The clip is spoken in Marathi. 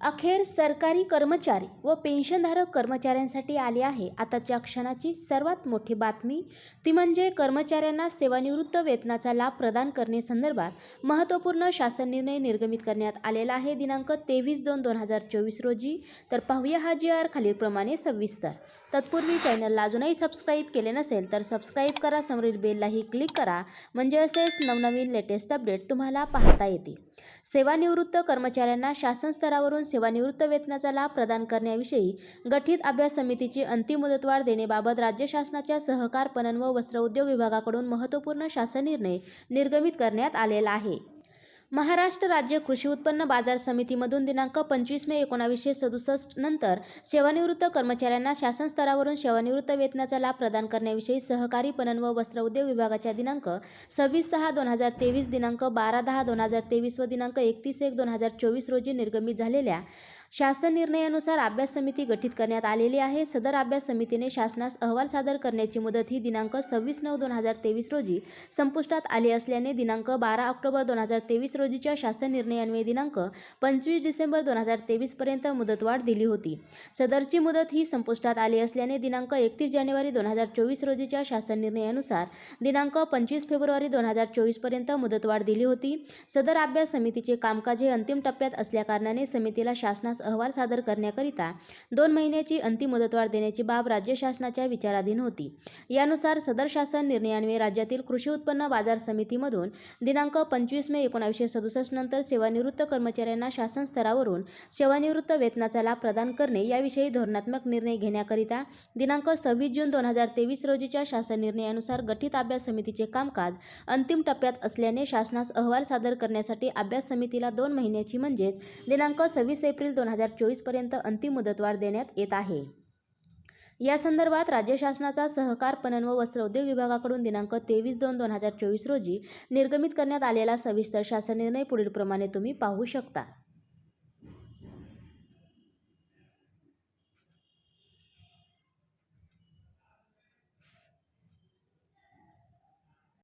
अखेर सरकारी कर्मचारी व पेन्शनधारक कर्मचाऱ्यांसाठी आली आहे. आताच्या क्षणाची सर्वात मोठी बातमी ती म्हणजे कर्मचाऱ्यांना सेवानिवृत्त वेतनाचा लाभ प्रदान करणे संदर्भात महत्त्वपूर्ण शासन निर्णय निर्गमित करण्यात आलेला आहे. दिनांक तेवीस दोन दोन हजार चोवीस रोजी. तर पाहूया हा जी आर खालीलप्रमाणे सविस्तर. तत्पूर्वी चॅनलला अजूनही सबस्क्राईब केले नसेल तर सबस्क्राईब करा. समोरील बेललाही क्लिक करा. म्हणजे असेच नवनवीन लेटेस्ट अपडेट तुम्हाला पाहता येतील. सेवानिवृत्त कर्मचाऱ्यांना शासन स्तरावरून सेवानिवृत्त वेतनाचा लाभ प्रदान करण्याविषयी गठीत अभ्यास समितीची अंतिम मुदतवाढ देण्याबाबत राज्य शासनाच्या सहकार पणन व वस्त्रोद्योग विभागाकडून महत्त्वपूर्ण शासन निर्णय निर्गमित करण्यात आलेला आहे. महाराष्ट्र राज्य कृषी उत्पन्न बाजार समितीमधून दिनांक पंचवीस मे एकोणावीसशे सदुसष्ट नंतर सेवानिवृत्त कर्मचाऱ्यांना शासन स्तरावरून सेवानिवृत्त वेतनाचा लाभ प्रदान करण्याविषयी सहकारी पणन व वस्त्रोद्योग विभागाच्या दिनांक सव्वीस सहा दोन हजार तेवीस दिनांक बारा दहा दोन हजार तेवीस व दिनांक एकतीस एक दोन हजार चोवीस रोजी निर्गमित झालेल्या शासन निर्णयानुसार अभ्यास समिती गठीत करण्यात आलेली आहे. सदर अभ्यास समितीने शासनास अहवाल सादर करण्याची मुदत ही दिनांक सव्वीस नऊ दोन हजार तेवीस रोजी संपुष्टात आली असल्याने दिनांक बारा ऑक्टोबर दोन हजार तेवीस रोजीच्या शासन निर्णयान्वये दिनांक पंचवीस डिसेंबर दोन हजार तेवीसपर्यंत मुदतवाढ दिली होती. सदरची मुदत ही संपुष्टात आली असल्याने दिनांक एकतीस जानेवारी दोन हजार चोवीस रोजीच्या शासन निर्णयानुसार दिनांक पंचवीस फेब्रुवारी दोन हजार चोवीसपर्यंत मुदतवाढ दिली होती. सदर अभ्यास समितीचे कामकाज हे अंतिम टप्प्यात असल्याकारणाने समितीला शासनास अहवाल सादर करण्याकरिता दोन महिन्याची अंतिम मुदतवाढ देण्याची बाब राज्य शासनाच्या विचाराधीन होती. यानुसार सदर शासन निर्णयान्वये राज्यातील कृषी उत्पन्न बाजार समितीमधून दिनांक पंचवीस मे एकोणावीसशे सदुसष्ट नंतर सेवानिवृत्त कर्मचाऱ्यांना शासन स्तरावरून सेवानिवृत्त वेतनाचा लाभ प्रदान करणे याविषयी धोरणात्मक निर्णय घेण्याकरिता दिनांक सव्वीस जून दोन हजार तेवीस रोजीच्या शासन निर्णयानुसार गठीत अभ्यास समितीचे कामकाज अंतिम टप्प्यात असल्याने शासनास अहवाल सादर करण्यासाठी अभ्यास समितीला दोन महिन्याची म्हणजेच दिनांक सव्वीस एप्रिल दोन दोन हजार चोवीसपर्यंत अंतिम मुदतवाढ देण्यात येत आहे. या संदर्भात राज्य शासनाचा सहकार पणन व वस्त्रोद्योग विभागाकडून दिनांक तेवीस दोन दोन हजार चोवीस रोजी निर्गमित करण्यात आलेला सविस्तर शासन निर्णय पुढीलप्रमाणे तुम्ही पाहू शकता.